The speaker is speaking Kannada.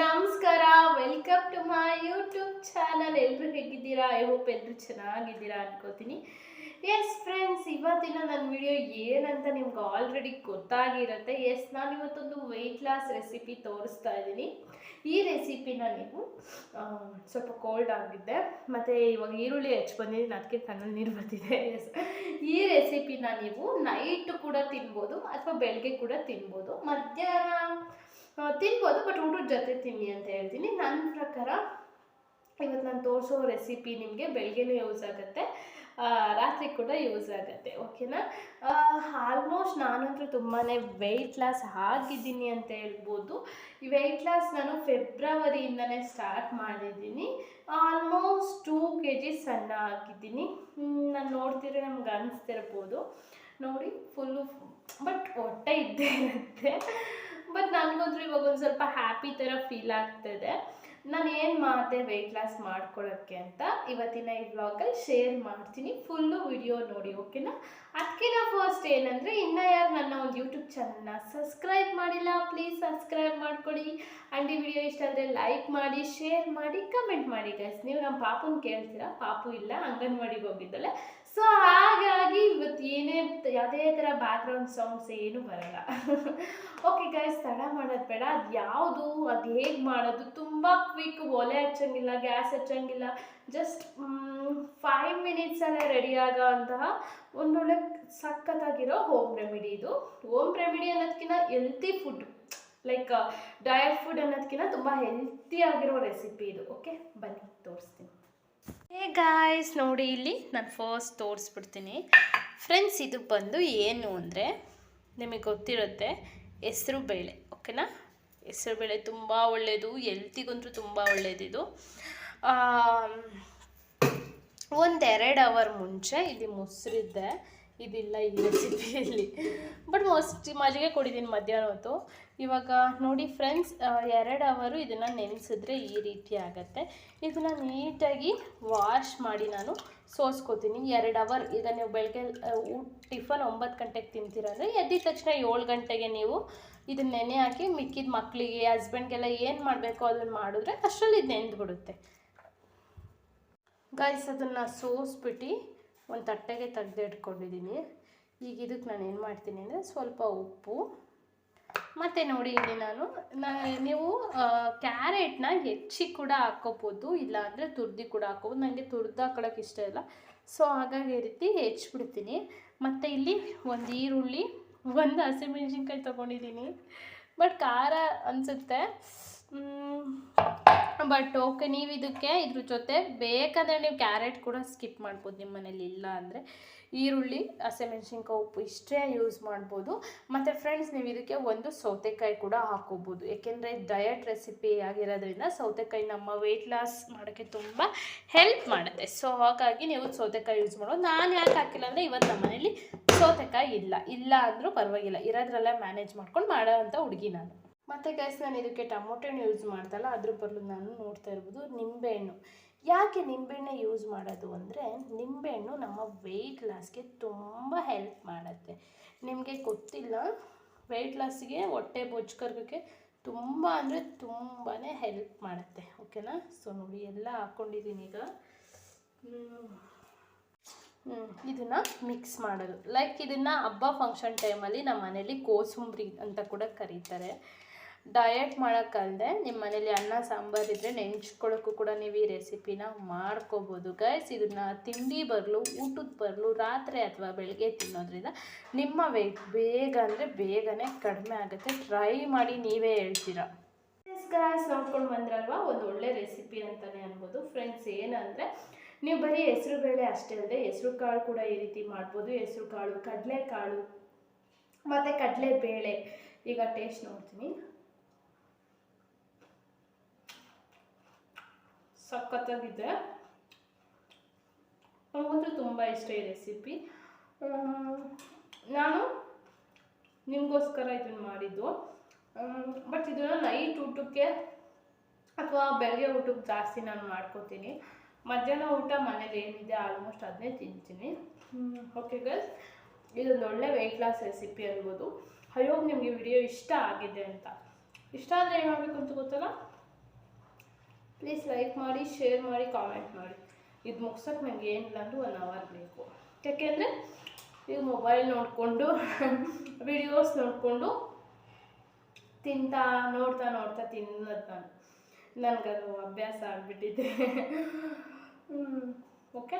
ನಮಸ್ಕಾರ. Welcome to my YouTube channel ಎಲ್ಲರೂ ಹೇಗಿದ್ದೀರಾ? ಐ ಹೋಪ್ ಎಲ್ಲರೂ ಚೆನ್ನಾಗಿದ್ದೀರಾ ಅನ್ಕೋತೀನಿ. ಎಸ್ ಫ್ರೆಂಡ್ಸ್ ಇವತ್ತಿನ ನನ್ನ ವಿಡಿಯೋ ಏನಂತ ನಿಮ್ಗೆ ಆಲ್ರೆಡಿ ಗೊತ್ತಾಗಿರುತ್ತೆ. ಎಸ್ ನಾನು ಇವತ್ತೊಂದು ವೆಯ್ಟ್ ಲಾಸ್ ರೆಸಿಪಿ ತೋರಿಸ್ತಾ ಇದ್ದೀನಿ. ಈ ರೆಸಿಪಿನ ನೀವು ಸ್ವಲ್ಪ ಕೋಲ್ಡ್ ಆಗಿದ್ದೆ. ಮತ್ತು ಇವಾಗ ಈರುಳ್ಳಿ ಹೆಚ್ಚು ಬಂದಿದ್ದೀನಿ ಅದಕ್ಕೆ ಕಣ್ಣಲ್ಲಿ ನೀರು ಬರ್ತಿದೆ. ಎಸ್ ಈ ರೆಸಿಪಿನ ನೀವು ನೈಟ್ ಕೂಡ ತಿನ್ಬೋದು, ಅಥವಾ ಬೆಳಗ್ಗೆ ಕೂಡ ತಿನ್ಬೋದು. ಮಧ್ಯಾಹ್ನ ತಿನ್ಬೋದು ಬಟ್ ಊಟದ ಜೊತೆ ತಿನ್ನಿ ಅಂತ ಹೇಳ್ತೀನಿ. ನನ್ನ ಪ್ರಕಾರ ಇವತ್ತು ನಾನು ತೋರಿಸೋ ರೆಸಿಪಿ ನಿಮಗೆ ಬೆಳಗ್ಗೆನೂ ಯೂಸ್ ಆಗುತ್ತೆ ರಾತ್ರಿ ಕೂಡ ಯೂಸ್ ಆಗುತ್ತೆ ಓಕೆನಾ ಆಲ್ಮೋಸ್ಟ್ ನಾನಂತೂ ತುಂಬಾ ವೆಯ್ಟ್ ಲಾಸ್ ಆಗಿದ್ದೀನಿ ಅಂತ ಹೇಳ್ಬೋದು. ಈ ವೆಯ್ಟ್ ಲಾಸ್ ನಾನು ಫೆಬ್ರವರಿಯಿಂದನೇ ಸ್ಟಾರ್ಟ್ ಮಾಡಿದ್ದೀನಿ. ಆಲ್ಮೋಸ್ಟ್ ಟೂ ಕೆ ಜಿ ಸಣ್ಣ ಆಗಿದ್ದೀನಿ. ನಾನು ನೋಡ್ತಿದ್ರೆ ನಮ್ಗೆ ಅನಿಸ್ತಿರ್ಬೋದು. ನೋಡಿ ಫುಲ್ಲು ಬಟ್ ಹೊಟ್ಟೆ ಇದ್ದೇ ಇರುತ್ತೆ. ಬಟ್ ನನಗಂತೂ ಇವಾಗ ಒಂದು ಸ್ವಲ್ಪ ಹ್ಯಾಪಿ ಥರ ಫೀಲ್ ಆಗ್ತಿದೆ. ನಾನು ಏನು ಮಾಡಿದೆ ವೆಯ್ಟ್ ಲಾಸ್ ಮಾಡ್ಕೊಳ್ಳೋಕ್ಕೆ ಅಂತ ಇವತ್ತಿನ ಈ ವ್ಲಾಗಲ್ಲಿ ಶೇರ್ ಮಾಡ್ತೀನಿ. ಫುಲ್ಲು ವಿಡಿಯೋ ನೋಡಿ ಓಕೆನಾ ಅದಕ್ಕಿಂತ ಫಸ್ಟ್ ಏನಂದರೆ, ಇನ್ನು ಯಾರು ನನ್ನ ಒಂದು ಯೂಟ್ಯೂಬ್ ಚಾನಲ್ನ ಸಬ್ಸ್ಕ್ರೈಬ್ ಮಾಡಿಲ್ಲ ಪ್ಲೀಸ್ ಸಬ್ಸ್ಕ್ರೈಬ್ ಮಾಡಿಕೊಡಿ. ಆ್ಯಂಡ್ ಈ ವಿಡಿಯೋ ಇಷ್ಟ ಆದರೆ ಲೈಕ್ ಮಾಡಿ ಶೇರ್ ಮಾಡಿ ಕಮೆಂಟ್ ಮಾಡಿ ಗೈಸ್ ನೀವು ನಮ್ಮ ಪಾಪನ ಕೇಳ್ತೀರಾ? ಪಾಪು ಇಲ್ಲ, ಅಂಗನವಾಡಿಗೆ ಹೋಗಿದ್ದಲ್ಲ ಸೊ ಹಾಗಾಗಿ ಇವತ್ತು ಏನೇ, ಯಾವುದೇ ಥರ ಬ್ಯಾಕ್ಗ್ರೌಂಡ್ ಸಾಂಗ್ಸ್ ಏನೂ ಬರಲ್ಲ. ಓಕೆ ಗೈಸ್ ತಡ ಮಾಡೋದು ಬೇಡ. ಅದು ಯಾವುದು ಅದು ಹೇಗೆ ಮಾಡೋದು? ತುಂಬ ಕ್ವಿಕ್ ಒಲೆ ಹಚ್ಚಂಗಿಲ್ಲ ಗ್ಯಾಸ್ ಹಚ್ಚಂಗಿಲ್ಲ. ಜಸ್ಟ್ ಫೈವ್ ಮಿನಿಟ್ಸಲ್ಲೇ ರೆಡಿ ಆಗೋವಂತಹ ಒಂದೊಳ್ಳೆ ಸಖತ್ತಾಗಿರೋ ಹೋಮ್ ರೆಮಿಡಿ ಇದು. ಹೋಮ್ ರೆಮಿಡಿ ಅನ್ನೋದಕ್ಕಿಂತ healthy food like diet food ಅನ್ನೋದಕ್ಕಿಂತ ತುಂಬ ಹೆಲ್ತಿಯಾಗಿರೋ ರೆಸಿಪಿ ಇದು. ಓಕೆ ಬನ್ನಿ, ತೋರಿಸ್ತೀನಿ. ಹೇ ಗಾಯ್ಸ್ ನೋಡಿ ಇಲ್ಲಿ ನಾನು ಫಸ್ಟ್ ತೋರಿಸ್ಬಿಡ್ತೀನಿ. ಫ್ರೆಂಡ್ಸ್ ಇದು ಬಂದು ಏನು ಅಂದರೆ ನಿಮಗೆ ಗೊತ್ತಿರುತ್ತೆ, ಹೆಸರು ಬೇಳೆ. ಓಕೆನಾ ಹೆಸರು ಬೇಳೆ ತುಂಬ ಒಳ್ಳೆಯದು ಎಲ್ತಿಗಂತೂ ತುಂಬ ಒಳ್ಳೆಯದಿದು ಒಂದೆರಡು ಅವರ್ ಮುಂಚೆ ಇಲ್ಲಿ ಮೊಸರಿದ್ದೆ ಇದಿಲ್ಲ ಈ ರೆಸಿಪಿಯಲ್ಲಿ ಬಟ್ ಮೊಸ್ಟ್ ಮಜ್ಜಿಗೆ ಕುಡಿದೀನಿ ಮಧ್ಯಾಹ್ನ ಹೊತ್ತು. ಇವಾಗ ನೋಡಿ ಫ್ರೆಂಡ್ಸ್ ಎರಡು ಅವರು ಇದನ್ನು ನೆನೆಸಿದ್ರೆ ಈ ರೀತಿ ಆಗುತ್ತೆ. ಇದನ್ನು ನೀಟಾಗಿ ವಾಶ್ ಮಾಡಿ ನಾನು ಸೋಸ್ಕೋತೀನಿ. ಎರಡು ಅವರ್ ಈಗ ನೀವು ಬೆಳಗ್ಗೆ ಟಿಫನ್ ಒಂಬತ್ತು ಗಂಟೆಗೆ ತಿಂತೀರ ಅಂದರೆ ಎದ್ದಿದ ತಕ್ಷಣ ಏಳು ಗಂಟೆಗೆ ನೀವು ಇದನ್ನ ನೆನೆ ಹಾಕಿ ಮಿಕ್ಕಿದ ಮಕ್ಕಳಿಗೆ ಹಸ್ಬೆಂಡ್ಗೆಲ್ಲ ಏನು ಮಾಡಬೇಕು ಅದನ್ನು ಮಾಡಿದ್ರೆ ಅಷ್ಟರಲ್ಲಿ ಇದು ನೆಂದ್ಬಿಡುತ್ತೆ ಗೈಸ್ ಅದನ್ನು ಸೋಸ್ಬಿಟ್ಟು ಒಂದು ತಟ್ಟೆಗೆ ತೆಗೆದು ಇಟ್ಕೊಂಡಿದ್ದೀನಿ ಈಗ ಇದಕ್ಕೆ ನಾನು ಏನು ಮಾಡ್ತೀನಿ ಅಂದರೆ ಸ್ವಲ್ಪ ಉಪ್ಪು ಮತ್ತು ನೋಡಿ ಇಲ್ಲಿ ನಾನು ನೀವು ಕ್ಯಾರೆಟ್ನ ಹೆಚ್ಚಿ ಕೂಡ ಹಾಕೋಬೋದು ಇಲ್ಲ ಅಂದರೆ ತುರ್ದಿ ಕೂಡ ಹಾಕೋಬೋದು ನನಗೆ ತುರ್ದು ಹಾಕೊಳ್ಳೋಕೆ ಇಷ್ಟ ಇಲ್ಲ. ಸೊ ಹಾಗಾಗಿ ಈ ರೀತಿ ಹೆಚ್ಚಿಬಿಡ್ತೀನಿ. ಮತ್ತು ಇಲ್ಲಿ ಒಂದು ಈರುಳ್ಳಿ, ಒಂದು ಹಸಿಮೆಣ್ಸಿನ್ಕಾಯಿ ತೊಗೊಂಡಿದ್ದೀನಿ. ಬಟ್ ಖಾರ ಅನಿಸುತ್ತೆ. ಬಟ್ ಓಕೆ ನೀವು ಇದಕ್ಕೆ ಇದ್ರ ಜೊತೆ ಬೇಕಾದರೆ ನೀವು ಕ್ಯಾರೆಟ್ ಕೂಡ ಸ್ಕಿಪ್ ಮಾಡ್ಬೋದು ನಿಮ್ಮ ಮನೇಲಿ ಇಲ್ಲ ಅಂದರೆ. ಈರುಳ್ಳಿ ಹಸಿಮೆಣ್ಸಿನ್ಕಾಯಿ ಉಪ್ಪು ಇಷ್ಟೇ ಯೂಸ್ ಮಾಡ್ಬೋದು. ಮತ್ತು ಫ್ರೆಂಡ್ಸ್ ನೀವು ಇದಕ್ಕೆ ಒಂದು ಸೌತೆಕಾಯಿ ಕೂಡ ಹಾಕೋಬೋದು ಏಕೆಂದರೆ ಡಯಟ್ ರೆಸಿಪಿ ಆಗಿರೋದ್ರಿಂದ ಸೌತೆಕಾಯಿ ನಮ್ಮ ವೆಯ್ಟ್ ಲಾಸ್ ಮಾಡೋಕ್ಕೆ ತುಂಬ ಹೆಲ್ಪ್ ಮಾಡುತ್ತೆ. ಸೊ ಹಾಗಾಗಿ ನೀವು ಸೌತೆಕಾಯಿ ಯೂಸ್ ಮಾಡೋದು ನಾನು ಯಾಕೆ ಹಾಕಿಲ್ಲ ಅಂದರೆ ಇವತ್ತು ನಮ್ಮ ಮನೇಲಿ ಸೌತೆಕಾಯಿ ಇಲ್ಲ. ಇಲ್ಲ ಅಂದರೂ ಪರವಾಗಿಲ್ಲ. ಇರೋದ್ರಲ್ಲೇ ಮ್ಯಾನೇಜ್ ಮಾಡ್ಕೊಂಡು ಮಾಡೋವಂಥ ಹುಡುಗಿ ನಾನು. ಮತ್ತು ಗೈಸ್ ನಾನು ಇದಕ್ಕೆ ಟೊಮೊಟೊ ಹಣ್ಣು ಯೂಸ್ ಮಾಡ್ತಲ್ಲ ಅದ್ರ ಬದಲು ನಾನು ನೋಡ್ತಾ ಇರ್ಬೋದು ನಿಂಬೆಹಣ್ಣು ಯಾಕೆ ನಿಂಬೆಹಣ್ಣೆ ಯೂಸ್ ಮಾಡೋದು ಅಂದರೆ ನಿಂಬೆಹಣ್ಣು ನಮ್ಮ ವೆಯ್ಟ್ ಲಾಸ್ಗೆ ತುಂಬ ಹೆಲ್ಪ್ ಮಾಡುತ್ತೆ. ನಿಮಗೆ ಗೊತ್ತಿಲ್ಲ ವೆಯ್ಟ್ ಲಾಸ್ಗೆ ಹೊಟ್ಟೆ ಬೊಜ್ಕರ್ಗಕ್ಕೆ ತುಂಬ ಅಂದರೆ ತುಂಬಾ ಹೆಲ್ಪ್ ಮಾಡುತ್ತೆ ಓಕೆನಾ ಸೊ ನೋಡಿ, ಎಲ್ಲ ಹಾಕ್ಕೊಂಡಿದ್ದೀನಿ ಈಗ. ಇದನ್ನು ಮಿಕ್ಸ್ ಮಾಡೋದು. ಲೈಕ್ ಇದನ್ನು ಹಬ್ಬ ಫಂಕ್ಷನ್ ಟೈಮಲ್ಲಿ ನಮ್ಮ ಮನೇಲಿ ಕೋಸುಂಬ್ರಿ ಅಂತ ಕೂಡ ಕರೀತಾರೆ. ಡಯಟ್ ಮಾಡೋಕ್ಕಲ್ಲದೆ ನಿಮ್ಮ ಮನೇಲಿ ಅನ್ನ, ಸಾಂಬಾರು ಇದ್ದರೆ ನೆಂಚ್ಕೊಳ್ಳೋಕ್ಕೂ ಕೂಡ ನೀವು ಈ ರೆಸಿಪಿನ ಮಾಡ್ಕೋಬೋದು. ಗೈಸ್ ಇದನ್ನು ತಿಂಡಿ ಬರಲು, ಊಟದ ಬರಲು, ರಾತ್ರಿ ಅಥವಾ ಬೆಳಗ್ಗೆ ತಿನ್ನೋದ್ರಿಂದ ನಿಮ್ಮ ವೆಯ್ಟ್ ಬೇಗ ಅಂದರೆ ಬೇಗನೆ ಕಡಿಮೆ ಆಗುತ್ತೆ. ಟ್ರೈ ಮಾಡಿ ನೀವೇ ಹೇಳ್ತೀರಾ? ಗಾಯ್ಸ್ ನೋಡ್ಕೊಂಡು ಬಂದ್ರಲ್ವಾ? ಒಂದು ಒಳ್ಳೆ ರೆಸಿಪಿ ಅಂತಲೇ ಅನ್ಬೋದು. ಫ್ರೆಂಡ್ಸ್ ಏನಂದರೆ ನೀವು ಬರೀ ಹೆಸರು ಬೇಳೆ ಅಷ್ಟೇ ಅಲ್ಲದೆ ಹೆಸರು ಕಾಳು ಕೂಡ ಈ ರೀತಿ ಮಾಡ್ಬೋದು. ಹೆಸರು ಕಾಳು, ಕಡಲೆಕಾಳು, ಮತ್ತು ಕಡಲೆ ಬೇಳೆ ಈಗ ಟೇಸ್ಟ್ ನೋಡ್ತೀನಿ. ಸಖತ್ತಾಗಿದೆ. ನನಗಂತೂ ತುಂಬ ಇಷ್ಟ ಈ ರೆಸಿಪಿ ನಾನು ನಿಮಗೋಸ್ಕರ ಇದನ್ನು ಮಾಡಿದ್ದು. ಬಟ್ ಇದನ್ನು ನೈಟ್ ಊಟಕ್ಕೆ ಅಥವಾ ಬೆಳಗ್ಗೆ ಊಟಕ್ಕೆ ಜಾಸ್ತಿ ನಾನು ಮಾಡ್ಕೋತೀನಿ. ಮಧ್ಯಾಹ್ನ ಊಟ ಮನೇಲಿ ಏನಿದೆ ಆಲ್ಮೋಸ್ಟ್ ಅದನ್ನೇ ತಿಂತೀನಿ. ಓಕೆ ಗಸ್ ಇದೊಂದು ಒಳ್ಳೆ ವೆಯ್ಟ್ ಲಾಸ್ ರೆಸಿಪಿ ಅನ್ಬೋದು. ಅಯ್ಯೋ, ನಿಮಗೆ ವಿಡಿಯೋ ಇಷ್ಟ ಆಗಿದೆ ಅಂತ. ಇಷ್ಟ ಆದರೆ ಮಾಡಬೇಕು ಅಂತ ಗೊತ್ತಲ್ಲ? ಪ್ಲೀಸ್ ಲೈಕ್ ಮಾಡಿ ಶೇರ್ ಮಾಡಿ ಕಾಮೆಂಟ್ ಮಾಡಿ. ಇದು ಮುಗ್ಸೋಕೆ ನನಗೆ ಏನಿಲ್ಲ ಅಂದರೂ ಒನ್ ಅವರ್ ಬೇಕು. ಯಾಕೆಂದರೆ ಈಗ ಮೊಬೈಲ್ ನೋಡಿಕೊಂಡು ವಿಡಿಯೋಸ್ ನೋಡಿಕೊಂಡು ತಿಂತಾ, ನೋಡ್ತಾ ನೋಡ್ತಾ ತಿನ್ನೋದು ನಾನು. ನನಗದು ಅಭ್ಯಾಸ ಆಗಿಬಿಟ್ಟಿದೆ. ಓಕೆ